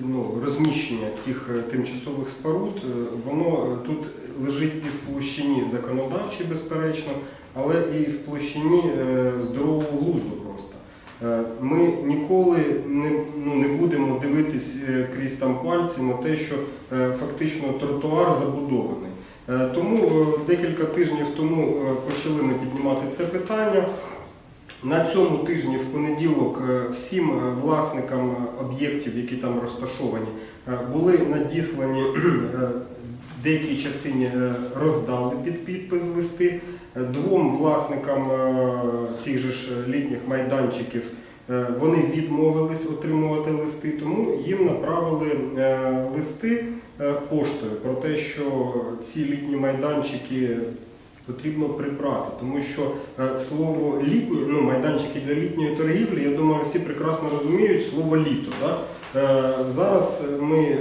ну, розміщення тих е, тимчасових споруд, е, воно е, тут лежить і в площині законодавчій, безперечно, але і в площині здорового глузду просто. Ми ніколи не, ну, не будемо дивитись крізь там пальці на те, що фактично тротуар забудований. Тому декілька тижнів тому почали ми піднімати це питання. На цьому тижні в понеділок е, всім е, власникам е, об'єктів, які там розташовані, були надіслані деякій частині роздали під підпис листи. Двом власникам цих же ж літніх майданчиків вони відмовились отримувати листи, тому їм направили листи поштою про те, що ці літні майданчики потрібно прибрати, тому що е, слово літні, ну майданчики для літньої торгівлі, я думаю, всі прекрасно розуміють слово літо. Да? Е, Зараз ми е,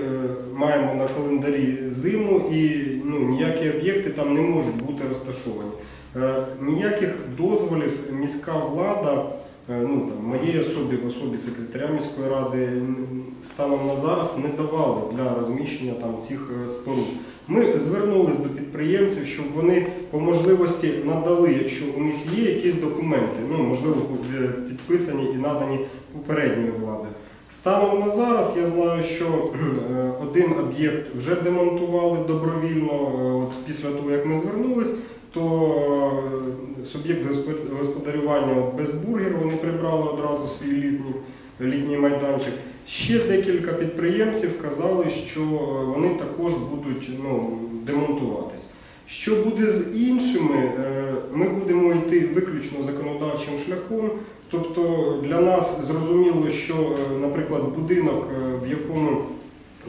маємо на календарі зиму і ну, ніякі об'єкти там не можуть бути розташовані. Ніяких дозволів міська влада, ну там моєї особі, в особі секретаря міської ради, станом на зараз не давали для розміщення там цих споруд. Ми звернулись до підприємців, щоб вони по можливості надали, якщо у них є якісь документи, ну можливо е, підписані і надані попередньою владою. Станом на зараз я знаю, що е, один об'єкт вже демонтували добровільно. е, От після того, як ми звернулись, то суб'єкт господарювання от Безбургер вони прибрали одразу свій літній, літній майданчик. Ще декілька підприємців казали, що е, вони також будуть ну, демонтуватись. Що буде з іншими, е, ми будемо йти виключно законодавчим шляхом. Тобто для нас зрозуміло, що, е, наприклад, будинок, в якому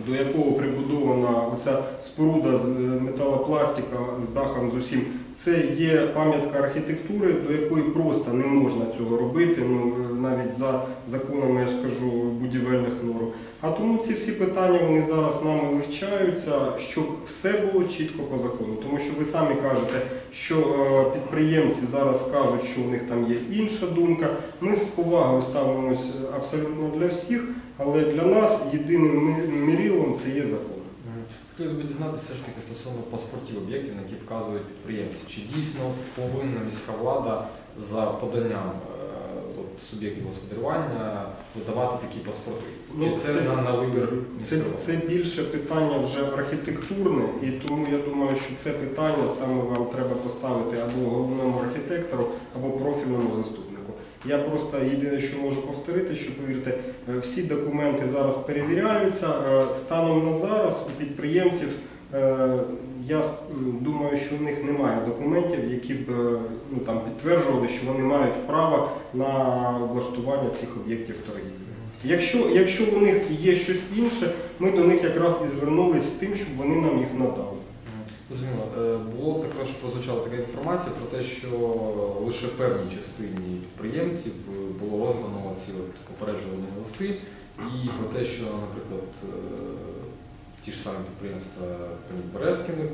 до якого прибудована оця споруда з е, металопластика з дахом з усім, це є пам'ятка архітектури, до якої просто не можна цього робити, ну е, навіть за законами, я ж кажу, будівельних норм. А тому ці всі питання вони зараз нами вивчаються, щоб все було чітко по закону. Тому що ви самі кажете, що е, підприємці зараз кажуть, що у них там є інша думка. Ми з повагою ставимось абсолютно для всіх, але для нас єдиним мірілом це є закон. Хотілося б дізнатися все ж таки стосовно паспортів об'єктів, на які вказують підприємці. Чи дійсно повинна міська влада за поданням е, суб'єктів господарювання видавати такі паспорти? Чи Ну, це, це- на, на вибір Це, це більше питання вже архітектурне, і тому я думаю, що це питання саме вам треба поставити або головному архітектору, або профільному заступнику. Я просто єдине, що можу повторити, що повірте, е, всі документи зараз перевіряються. Е, Станом на зараз у підприємців е, я думаю, що в них немає документів, які б ну, там, підтверджували, що вони мають право на облаштування цих об'єктів торгівлі. Якщо, якщо у них є щось інше, ми до них якраз і звернулись з тим, щоб вони нам їх надали. Зрозуміло. Е, Було також прозвучала така інформація про те, що лише певній частині підприємців е, було роздано ці попереджувальні листи, і про те, що, наприклад, е, ті ж самі підприємства Березкіних,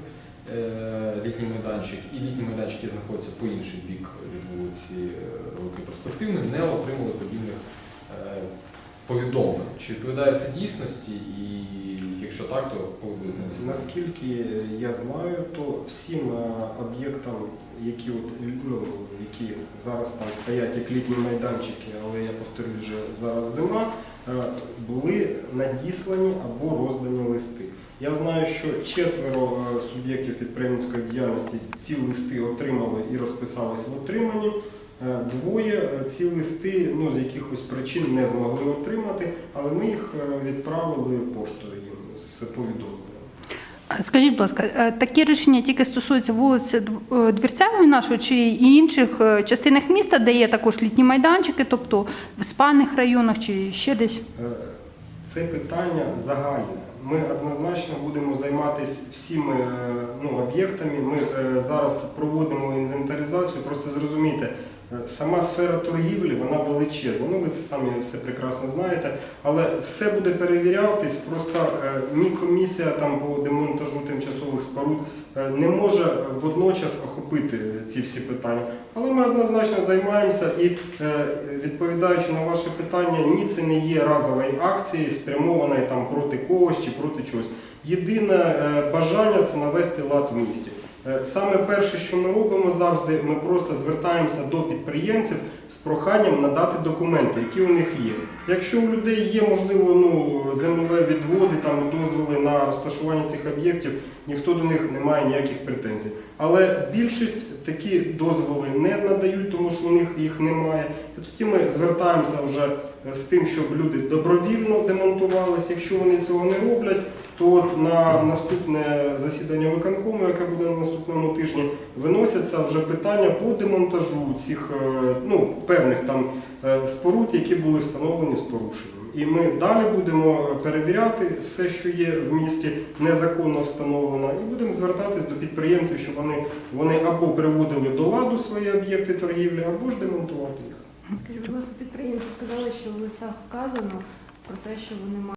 літній майданчик і літні майданчики, знаходяться по інший бік від вулиці Великої Перспективної, не отримали подібних повідомлень. Чи відповідає це дійсності? І якщо так, то коли буде навісні? Наскільки я знаю, то всім е, об'єктам, які, от, ну, які зараз там стоять як літні майданчики, але я повторюю, вже зараз зима, е, були надіслані або роздані листи. Я знаю, що четверо е, суб'єктів підприємницької діяльності ці листи отримали і розписались в отриманні. Е, Двоє е, ці листи ну, з якихось причин не змогли отримати, але ми їх е, відправили поштою з повідомленням. А Скажіть, будь ласка, такі рішення тільки стосуються вулиці Дв- е, Двірцевої нашої чи і інших е, частинах міста, де є також літні майданчики, тобто в спальних районах чи ще десь? Е, Це питання загальне. Ми однозначно будемо займатися всіми ну, об'єктами. Ми зараз проводимо інвентаризацію. Просто зрозумійте, Сама сфера торгівлі вона величезна. Ну ви це самі все прекрасно знаєте. Але все буде перевірятись. Просто е, ні комісія там по демонтажу тимчасових споруд е, не може водночас охопити ці всі питання. Але ми однозначно займаємося і е, відповідаючи на ваше питання, ні, це не є разовою акцією, спрямованою там проти когось чи проти чогось. Єдине е, бажання це навести лад в місті. Е, Саме перше, що ми робимо завжди, ми просто звертаємося до підприємців з проханням надати документи, які у них є. Якщо у людей є, можливо, ну, землеві відводи, там, дозволи на розташування цих об'єктів, ніхто до них не має ніяких претензій. Але більшість такі дозволи не надають, тому що у них їх немає. І тоді ми звертаємося вже е, з тим, щоб люди добровільно демонтувалися. Якщо вони цього не роблять, то от на наступне засідання виконкому, яке буде на наступному тижні, виносяться вже питання по демонтажу цих е, ну, певних там е, споруд, які були встановлені з порушенням. І ми далі будемо перевіряти все, що є в місті незаконно встановлено, і будемо звертатись до підприємців, щоб вони, вони або приводили до ладу свої об'єкти торгівлі, або ж демонтувати їх. Скажіть, будь ласка, підприємці сказали, що в листах вказано про те, що вони мають.